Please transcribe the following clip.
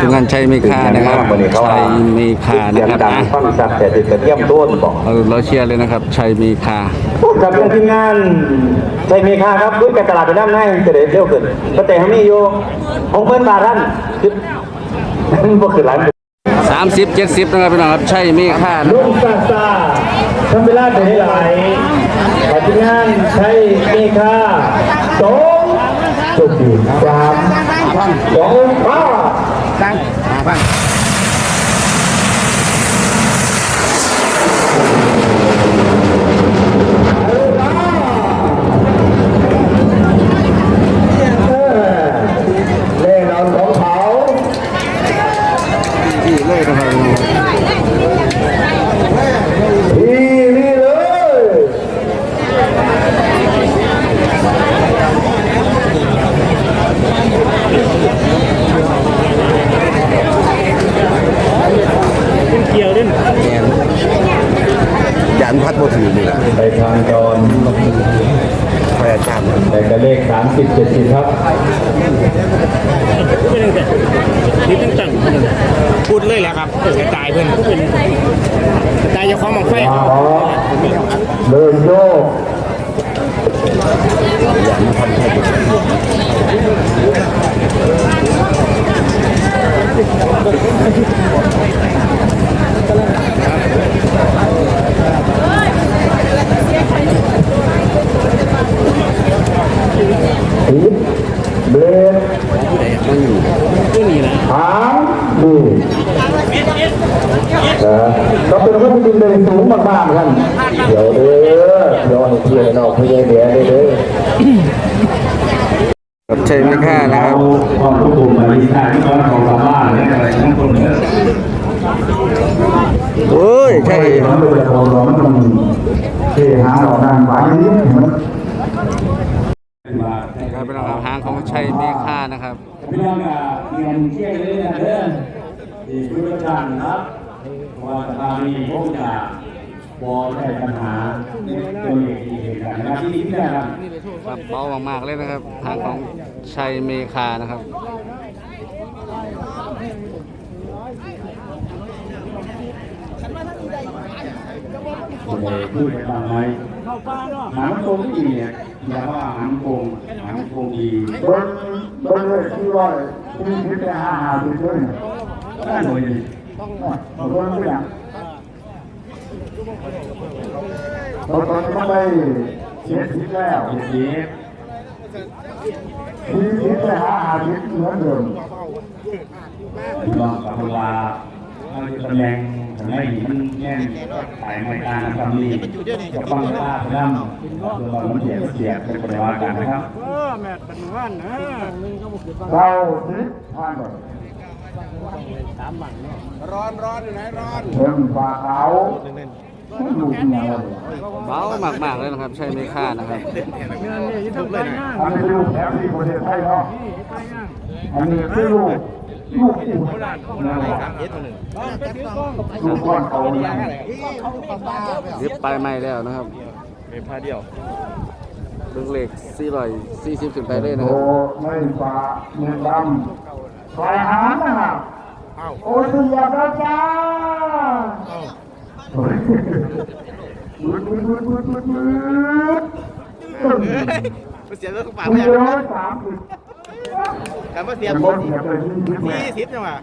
ทีมงานชัยมีค่านะครับชัยมีค่าเสีนะยงครับดังอะฟังชัดแต่ติดกระเทียมต้นบอกเราเราเชียร์เลยนะครับชัยมีค่ากับเรื่องทีมงานใช่มีค่าครับด้วยการตลาดไปด้านหน้าจะได้เร็วขึ้นก็แต่เขามีอยู่ของเพื่อนบาท่านคือนั่นบ่คือหลาย30 70นะครับพี่น้องครับชัยมีค่านะลุงซาซาทำเวลาได้หลายกับทีมงานใช้มีค่าสองสุดที่สามสองห้า เล่นอนของเขาที่เลยนะครับ ทีนี่เลย ยันพัดโมถือนี่แหละ ไปทางจร พยาจารย์ แต่กระเลขสามสิบเจ็ดสิบครับพูดเลยแหละครับกระจายเพื่อนเป็นกระจายเจ้าของหมองไฟมาขอเดินโยกทิศเบรกหางดีนะ ก็เป็นคนที่ดินเลยสูงมากๆเหมือนกันเดี๋ยวเด้อเดี๋ยวให้เพื่อนนอกเพื่อนเดี๋ยวเด้อครับชัยมีค่านะครับความควบคุมมาดีการที่เขาของสามารถเนี่ยอะไรทั้งคนเนี่ยโอ้ยใช่ใช่ครับเราเราเรามันต้องเทหาเราดังไว้นิดมันครับพี่น้องครับหางของชัยมีค่านะครับพี่น้องกับเรียนเชี่ยเลยนะเด้อที่ผู้ประชาครับ ว่าสถานีพวกจะบอแก้ปัญหาตัวเองเหตุการณ์นะครับที่นี่นะครับครับเบามากๆเลยนะครับหางของชัยเมคานะครับคนใดพูดกันไหมหางโกงที่เนี่ยอย่าว่าหางโกงหางโกงดีบิ้งเบิ้งเลยที่ว่าที่คิดจะหาหาดูด้วยน่าหน่อย ดีเบิ้งไม่อยากตอนตอนก็ไปเสียชีวิตแล้วเสียชีวิตที่คิดจะหาหาชีวิตเหมือนเดิมลองกับเวลาเราจะตำแหน่งทำให้มันแน่นสายไม่การทำนี่กับฟังตาพนันเรามันเสียเสียเป็นปริวากันนะครับเออแม่เป็นว่าน นะเราทิศทางร้อนร้อนอยู่ไหนร้อนเชิงฝ่าเขาลูกเมียเราเบามากๆเลยนะครับชัยเมคานะครับอันนี้ลูกแถวที่ประเทศไทยเนาะอันนี้คือลูกลูกอู่นะครับลูกก้อนเขาเนี่ยริบไปไม่แล้วนะครับเป็นผ้าเดียวเบิ่งเลข440ขึ้นไปเลยนะโอ้ครับไม่ฝ่าเงินดำ ฝ่ายหางนะโอ้สุดยบแล้วจ้าโอ้ยมืดมืดมืดมืดมืดมืดเสียเรื่องปากคุไม่ณยังร้อยสามสิบการมาเสีเสียยผผมมเสียไปที่ที่แม่ยี่สิบจังหวะ